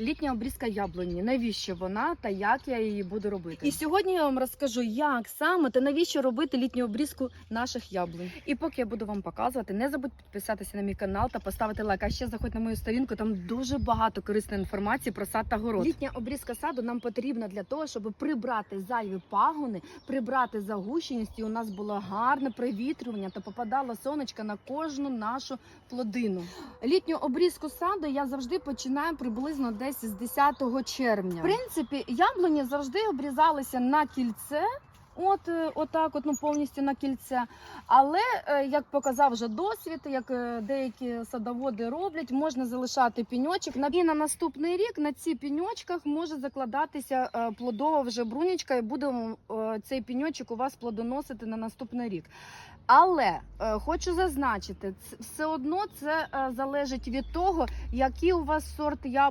Літня обрізка яблуні. Навіщо вона та як я її буду робити? І сьогодні я вам розкажу, як саме та навіщо робити літню обрізку наших яблунь. І поки я буду вам показувати, не забудь підписатися на мій канал та поставити лайк. А ще заходь на мою сторінку. Там дуже багато корисної інформації про сад та город. Літня обрізка саду нам потрібна для того, щоб прибрати зайві пагони, прибрати загущеність, і у нас було гарне привітрювання та попадало сонечко на кожну нашу плодину. Літню обрізку саду я завжди починаю приблизно десь з 10 червня. В принципі, яблуні завжди обрізалися на кільце. От, е, отак, от, ну повністю на кільце. Але е, як показав вже досвід, як е, деякі садоводи роблять, можна залишати піньочок. І на наступний рік на ці піньочках може закладатися плодова вже брунічка, і буде цей піньочок у вас плодоносити на наступний рік. Але хочу зазначити, все одно це залежить від того, який у вас сорт яблунь.